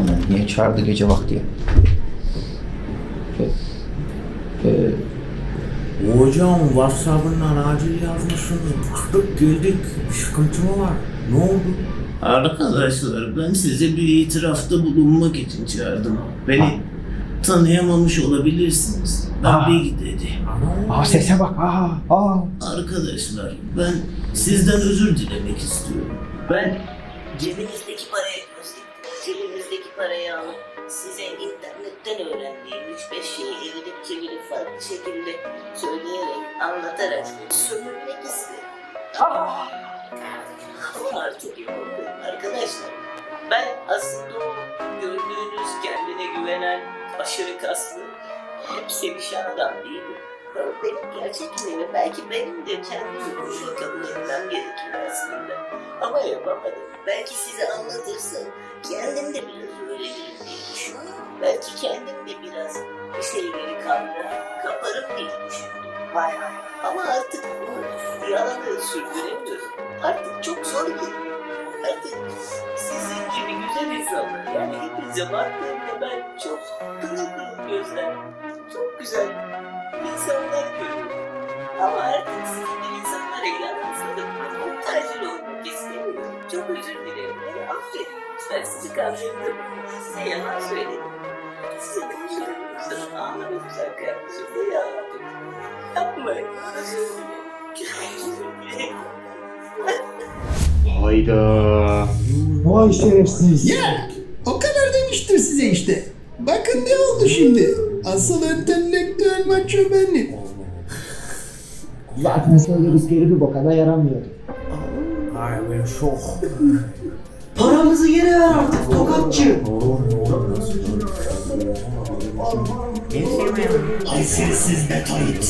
Onlar niye çağırdı gece vakti ya? Ee, e, Hocam WhatsApp'ından acil yazmışsınız. Baktık geldik. Bir sıkıntı mı var? Ne oldu? Arkadaşlar ben size bir itirafta bulunmak için çağırdım. Beni tanıyamamış olabilirsiniz. Ben. Big Daddy. aa sese bak. Aa, aa. Arkadaşlar ben sizden özür dilemek istiyorum. Ben cebinizdeki parayı cebinizdeki parayı alıp size internetten öğrendiğim 3-5 şeyi evirip çevirip farklı şekilde söyleyerek, anlatarak sömürmek istedim. Ama artık yok arkadaşlar. Ben aslında o gördüğünüz kendine güvenen, aşırı kaslı, hep sevişen adam değilim. Benim gerçek kimliğimi belki benim de kendimi boşuna kabul etmem gerekir aslında. Ama yapamadım. Belki size anlatırsam kendim de biraz öğrenirim diye düşündüm. Belki kendim de biraz bir şeyleri kavrar, kaparım diye düşündüm. Vay vay. Ama artık bu yalanı sürdüremiyorum. Artık çok zor geliyor. Artık sizin gibi güzel insanlar yani hepinize baktığımda ben çok pırıl gözler, çok güzel insanlar görüyorum. Ama artık sizin gibi insanlara inanmasın muhtacil olmak istemiyorum. Çok özür dilerim. Beni affedin. Ben sizi kandırdım. Size yalan söyledim. Size kandırdım. Ağlamayacak kardeşim. Ne yaptım? Yapmayın. Özür dilerim. Hayda. Vay şerefsiz. Ya o kadar demiştim size işte. Bakın ne oldu şimdi. Asıl entelektüel maço benim. Zaten söyledikleri bir boka da yaramıyordu. Ay ben şok. Paramızı geri ver artık tokatçı. Haysiyetsiz betoid.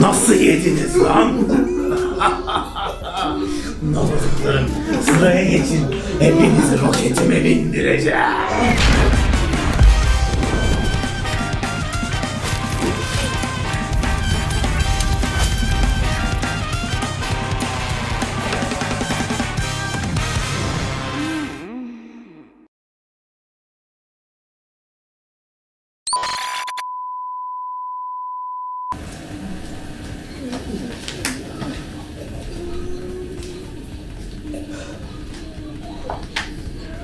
Nasıl yediniz lan? Nalıklarım sıraya geçin. Hepinizi roketime bindireceğim.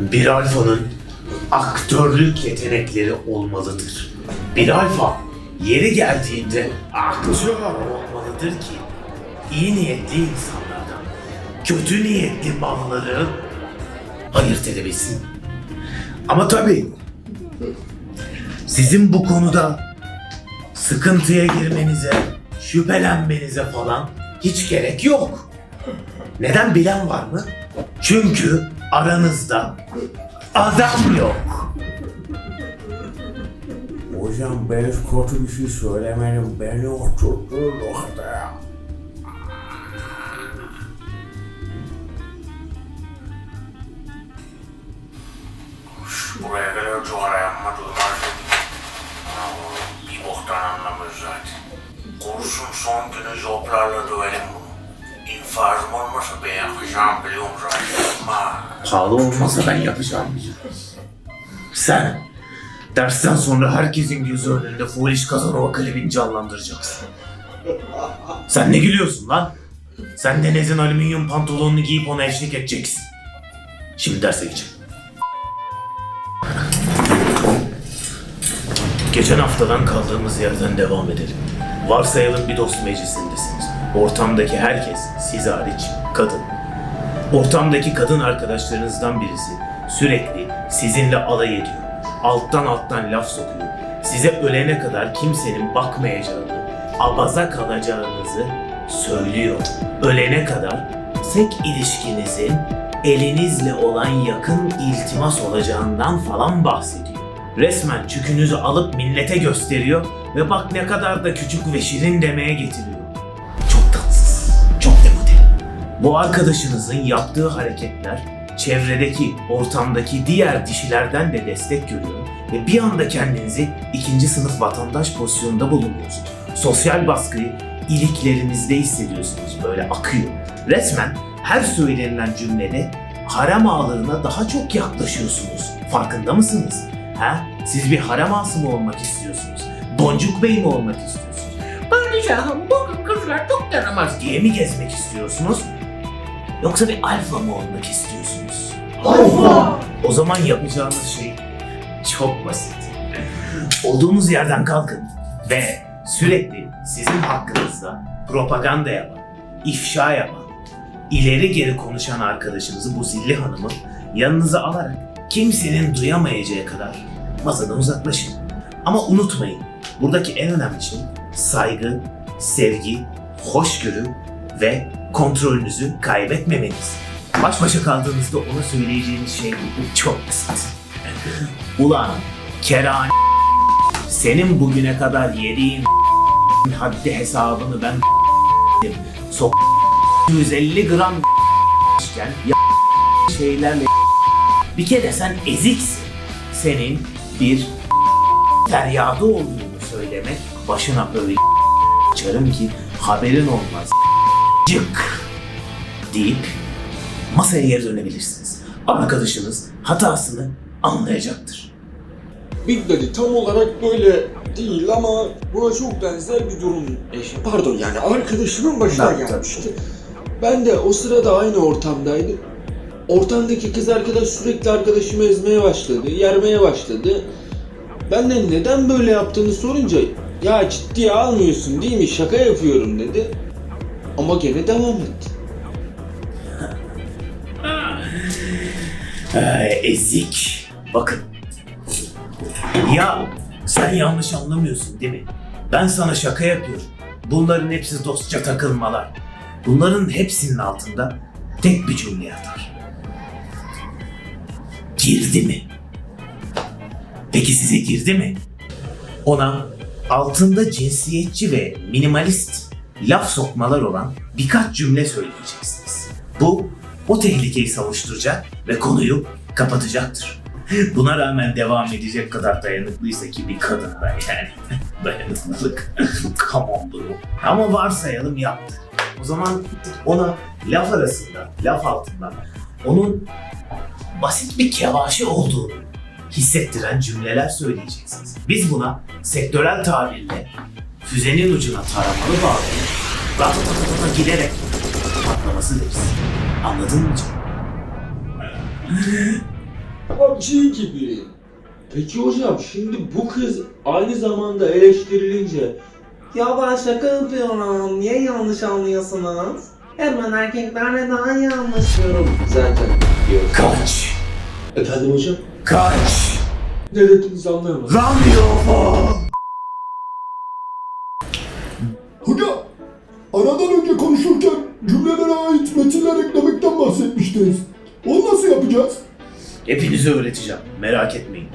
Bir alfanın aktörlük yetenekleri olmalıdır. Bir alfa yeri geldiğinde aktör olmalıdır ki iyi niyetli insanlardan kötü niyetli malları ayırt edebilsin. Ama tabii sizin bu konuda sıkıntıya girmenize, şüphelenmenize falan hiç gerek yok. Neden bilen var mı? Çünkü aranızda adam yok. Hocam ben kötü bir şey söylemedim. Beni oturttunuz ortaya. Buraya kadar duvara yapmadığım artık. Bir boktan anlamıyor zaten. Kursun son günü zoplarla dövelim İnfazım olmasa ben yapacağım biliyorum zaten. Ama Pahalı olmasa ben yapacağım. Sen dersten sonra herkesin gözü önünde Foolish Kazanova klibini canlandıracaksın. Sen ne gülüyorsun lan? Sen Deniz'in alüminyum pantolonunu giyip ona eşlik edeceksin. Şimdi derse geçelim. Geçen haftadan kaldığımız yerden devam edelim. Varsayalım bir dost meclisindesiniz. Ortamdaki herkes, siz hariç, kadın. Ortamdaki kadın arkadaşlarınızdan birisi sürekli sizinle alay ediyor. Alttan alttan laf sokuyor. Size ölene kadar kimsenin bakmayacağını, abaza kalacağınızı söylüyor. Ölene kadar sek ilişkinizin elinizle olan yakın iltimas olacağından falan bahsediyor. Resmen çükünüzü alıp millete gösteriyor ve bak ne kadar da küçük ve şirin demeye getiriyor. Bu arkadaşınızın yaptığı hareketler çevredeki, ortamdaki diğer dişilerden de destek görüyor ve bir anda kendinizi ikinci sınıf vatandaş pozisyonunda bulunuyorsunuz. Sosyal baskıyı iliklerinizde hissediyorsunuz böyle akıyor. Resmen her söylenilen cümlede harem ağlarına daha çok yaklaşıyorsunuz. Farkında mısınız? Ha? Siz bir harem ağası mı olmak istiyorsunuz? Boncuk Bey mi olmak istiyorsunuz? Padişahım bugün kızlar çok yaramaz diye mi gezmek istiyorsunuz? Yoksa bir alfa mı olmak istiyorsunuz? Alfa! O zaman yapacağınız şey çok basit. Olduğunuz yerden kalkın ve sürekli sizin hakkınızda propaganda yapan, ifşa yapan, ileri geri konuşan arkadaşınızı bu zilli hanımı yanınıza alarak kimsenin duyamayacağı kadar masadan uzaklaşın. Ama unutmayın, buradaki en önemli şey saygı, sevgi, hoşgörü ve kontrolünüzü kaybetmemeniz. Baş başa kaldığınızda ona söyleyeceğiniz şey çok basit. Ulan Kerane senin bugüne kadar yediğin haddi hesabını ben sok 150 gram iken şeylerle bir kere sen eziksin. Senin bir feryadı olduğunu söylemek başına öyle çarım ki haberin olmaz. Cık deyip masaya geri dönebilirsiniz. Arkadaşınız hatasını anlayacaktır. Big Daddy tam olarak böyle değil ama buna çok benzer bir durum yaşa. Pardon yani arkadaşımın başına Tabii, tabii. gelmişti. Ben de o sırada aynı ortamdaydım. Ortamdaki kız arkadaş sürekli arkadaşımı ezmeye başladı, yermeye başladı. Ben de neden böyle yaptığını sorunca ya ciddiye almıyorsun değil mi şaka yapıyorum dedi. Ama gene devam etti. Ee, ezik. Bakın. Ya sen yanlış anlamıyorsun değil mi? Ben sana şaka yapıyorum. Bunların hepsi dostça takılmalar. Bunların hepsinin altında tek bir cümle yatar. Girdi mi? Peki size girdi mi? Ona altında cinsiyetçi ve minimalist laf sokmalar olan birkaç cümle söyleyeceksiniz. Bu o tehlikeyi savuşturacak ve konuyu kapatacaktır. Buna rağmen devam edecek kadar dayanıklıysa ki bir kadın da yani dayanıklılık. Come on bro. Ama varsayalım yaptı. O zaman ona laf arasında, laf altında onun basit bir kevaşi olduğunu hissettiren cümleler söyleyeceksiniz. Biz buna sektörel tabirle füzenin ucuna taramalı bağlayıp ratatatata giderek patlaması deriz. Anladın mı canım? PUBG gibi. Peki hocam şimdi bu kız aynı zamanda eleştirilince Ya ben şaka yapıyorum. Niye yanlış anlıyorsunuz? Hemen erkeklerle daha iyi anlaşıyorum. zaten diyor. Kaç! Efendim hocam? Kaç! Ne dediğinizi anlayamadım. Run konuşurken cümlelere ait metinler eklemekten bahsetmiştiniz. Onu nasıl yapacağız? Hepinize öğreteceğim. Merak etmeyin.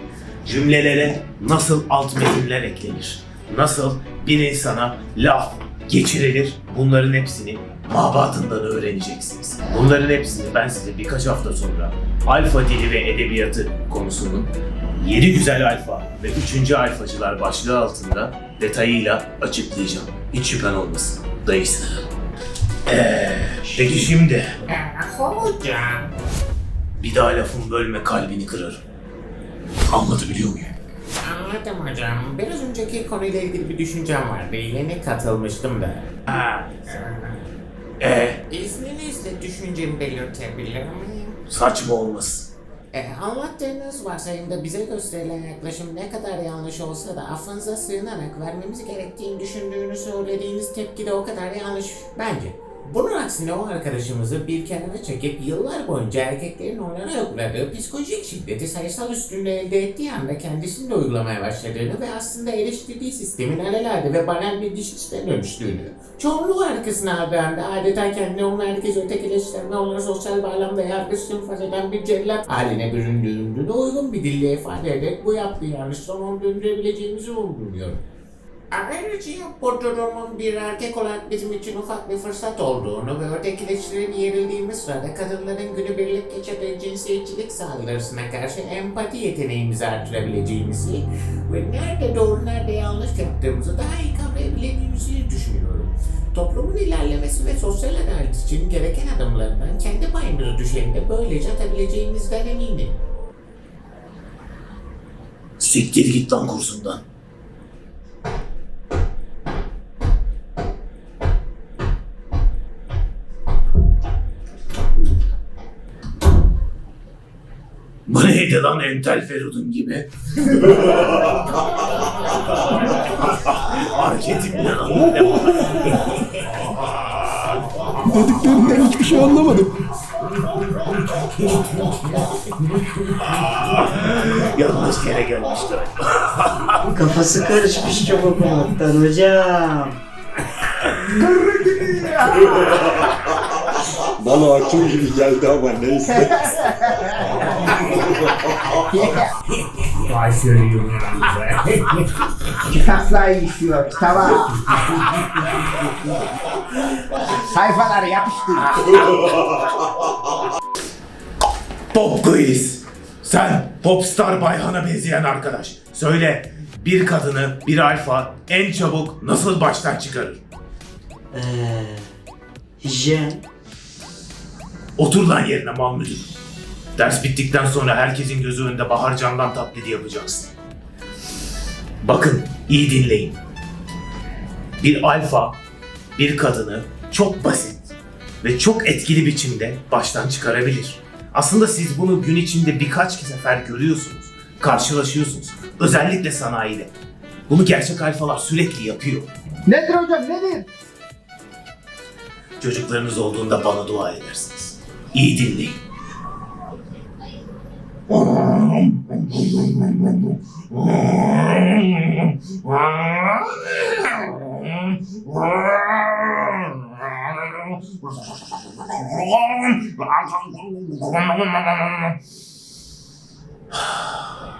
Cümlelere nasıl alt metinler eklenir? Nasıl bir insana laf geçirilir? Bunların hepsini mabadından öğreneceksiniz. Bunların hepsini ben size birkaç hafta sonra alfa dili ve edebiyatı konusunun 7 güzel alfa ve 3. alfacılar başlığı altında detayıyla açıklayacağım. Hiç şüphen olmasın. Dayısı. Ee, peki şimdi Hocam. bir daha lafımı bölme kalbini kırarım. Anlatabiliyor muyum? Anladım hocam. Biraz önceki konuyla ilgili bir düşüncem vardı. Yeni katılmıştım da. Ha. Ee, İzninizle düşüncemi belirtebilir miyim? saçma olmasın. E, anlattığınız varsayımda bize gösterilen yaklaşım ne kadar yanlış olsa da affınıza sığınarak vermemiz gerektiğini düşündüğünü söylediğiniz tepki de o kadar yanlış bence. Bunun aksine o arkadaşımızı bir kenara çekip yıllar boyunca erkeklerin onlara uyguladığı psikolojik şiddeti sayısal üstünlüğü elde ettiği anda kendisinin de uygulamaya başladığını ve aslında eleştirdiği sistemin alelade ve banal bir diş içine dönüştüğünü, çoğunluğu arkasına aldığı anda adeta kendini onun herkes ötekileştirme, onları sosyal bağlamda yargı sınıf eden bir cellat haline büründüğünü uygun bir dille ifade ederek bu yaptığı yanlıştan onu döndürebileceğimizi ummuyorum. Ayrıca durumun bir erkek olarak bizim için ufak bir fırsat olduğunu ve ötekileştirip yerildiğimiz sırada kadınların günübirlik geçirdiği cinsiyetçilik saldırısına karşı empati yeteneğimizi artırabileceğimizi ve nerede doğru nerede yanlış yaptığımızı daha iyi kavrayabileceğimizi düşünüyorum. toplumun ilerlemesi ve sosyal adalet için gereken adımlardan kendi payımızı düşeni böylece atabileceğimizden eminim. Siktir git lan kursundan. Bu neydi lan entel Feridun gibi? Hareketim ne lan? Dediklerinden hiçbir şey anlamadım. Yanlış yere gelmişler. Kafası karışmış okumaktan hocam. Bana hakim gibi geldi ama neyse. Kitaplar işiyor kitaba. Sayfaları yapıştır. Pop quiz. Sen popstar Bayhan'a benzeyen arkadaş. Söyle bir kadını bir alfa en çabuk nasıl baştan çıkarır? Eee... Jen. Otur lan yerine mal müdür. Ders bittikten sonra herkesin gözü önünde Bahar Can'dan taklidi yapacaksın. Bakın iyi dinleyin. Bir alfa bir kadını çok basit ve çok etkili biçimde baştan çıkarabilir. Aslında siz bunu gün içinde birkaç sefer görüyorsunuz, karşılaşıyorsunuz. Özellikle sanayide. Bunu gerçek alfalar sürekli yapıyor. Nedir hocam nedir? Çocuklarınız olduğunda bana dua edersiniz. İyi dinleyin.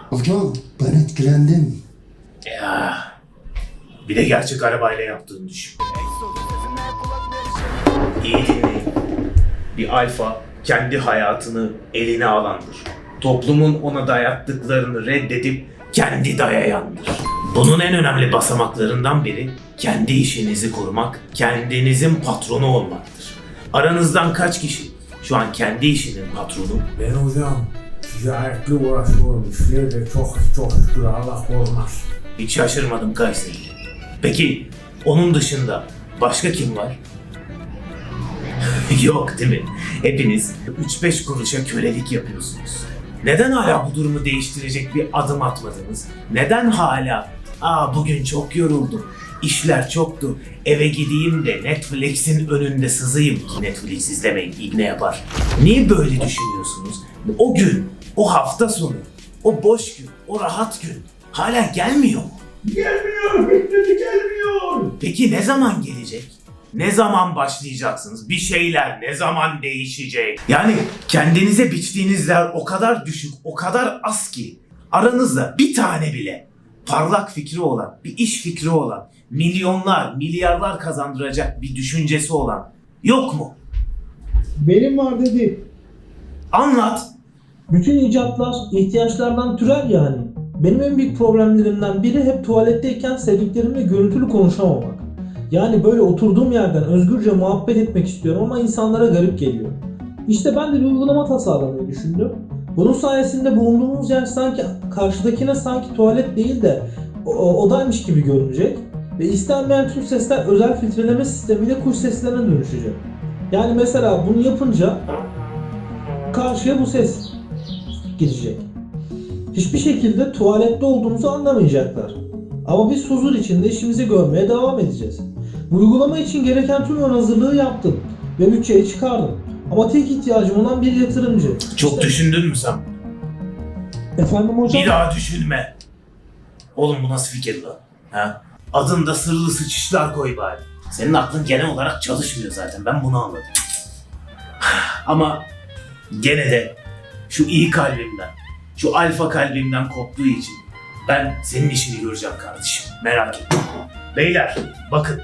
Hocam ben etkilendim. Ya. Bir de gerçek arabayla yaptığını düşün. İyi dinleyin. Bir alfa kendi hayatını eline alandır. Toplumun ona dayattıklarını reddedip kendi dayayandır. Bunun en önemli basamaklarından biri kendi işinizi kurmak, kendinizin patronu olmaktır. Aranızdan kaç kişi şu an kendi işinin patronu? Ben hocam ticaretle uğraşıyorum. İşleri de çok çok şükür Allah korumaz. Hiç şaşırmadım Kayseri. Peki onun dışında başka kim var? Yok değil mi? Hepiniz 3-5 kuruşa kölelik yapıyorsunuz. Neden hala bu durumu değiştirecek bir adım atmadınız? Neden hala ''Aa bugün çok yoruldum, işler çoktu, eve gideyim de Netflix'in önünde sızayım Netflix izlemeyin, ibne yapar. Niye böyle düşünüyorsunuz? O gün, o hafta sonu, o boş gün, o rahat gün hala gelmiyor mu? Gelmiyor, bekledi gelmiyor. Peki ne zaman gelecek? Ne zaman başlayacaksınız? Bir şeyler ne zaman değişecek? Yani kendinize biçtiğiniz yer o kadar düşük, o kadar az ki aranızda bir tane bile parlak fikri olan, bir iş fikri olan, milyonlar, milyarlar kazandıracak bir düşüncesi olan yok mu? Benim var dedi. Anlat. Bütün icatlar ihtiyaçlardan türer yani. Benim en büyük problemlerimden biri hep tuvaletteyken sevdiklerimle görüntülü konuşamamak. Yani böyle oturduğum yerden özgürce muhabbet etmek istiyorum ama insanlara garip geliyor. İşte ben de bir uygulama tasarlamayı düşündüm. Bunun sayesinde bulunduğumuz yer sanki karşıdakine sanki tuvalet değil de odaymış gibi görünecek. Ve istenmeyen tüm sesler özel filtreleme sistemiyle kuş seslerine dönüşecek. Yani mesela bunu yapınca karşıya bu ses gidecek. Hiçbir şekilde tuvalette olduğumuzu anlamayacaklar. Ama biz huzur içinde işimizi görmeye devam edeceğiz. Uygulama için gereken tüm ön hazırlığı yaptım ve bütçeyi çıkardım. Ama tek ihtiyacım olan bir yatırımcı. Çok İşte- düşündün mü sen? Efendim hocam? Bir daha düşünme. Oğlum bu nasıl fikir lan? Ha? Adında sırlı sıçışlar koy bari. Senin aklın genel olarak çalışmıyor zaten. Ben bunu anladım. Ama gene de şu iyi kalbimden, şu alfa kalbimden koptuğu için ben senin işini göreceğim kardeşim. Merak etme. Beyler bakın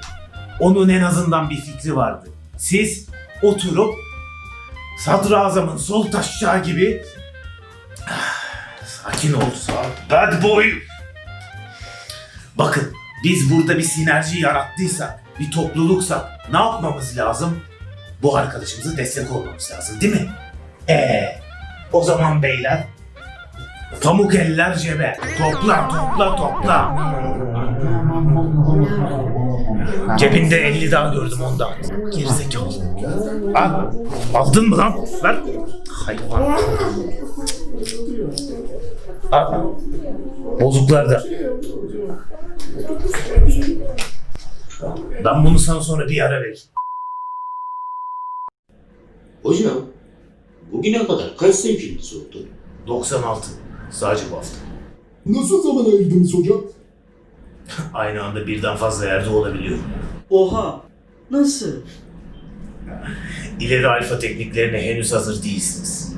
onun en azından bir fikri vardı. Siz oturup sadrazamın sol taşacağı gibi Sakin ol. Bad boy. Bakın Biz burada bir sinerji yarattıysak, bir topluluksak ne yapmamız lazım? Bu arkadaşımıza destek olmamız lazım değil mi? Ee, o zaman beyler Pamuk eller cebe. Topla topla topla. Cebinde 50 daha gördüm ondan. Gerizekalı. Al. Aldın mı lan? Ver. Hayvan. Al. Bozuklar da. Ben bunu sana sonra bir ara veririm. Hocam, bugüne kadar kaç sevgiliniz oldu? 96. Sadece bu hafta. Nasıl zaman ayırdınız hocam? Aynı anda birden fazla yerde olabiliyor. Oha. Nasıl? İleri alfa tekniklerine henüz hazır değilsiniz.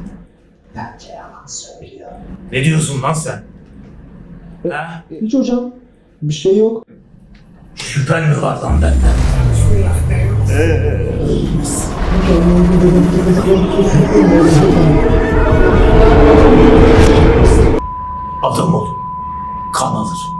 Bence yalan söylüyor. Ne diyorsun lan sen? Ha? Hiç hocam. Bir şey yok. Şüphen mi var lan benden? Adam ol. Kan alır.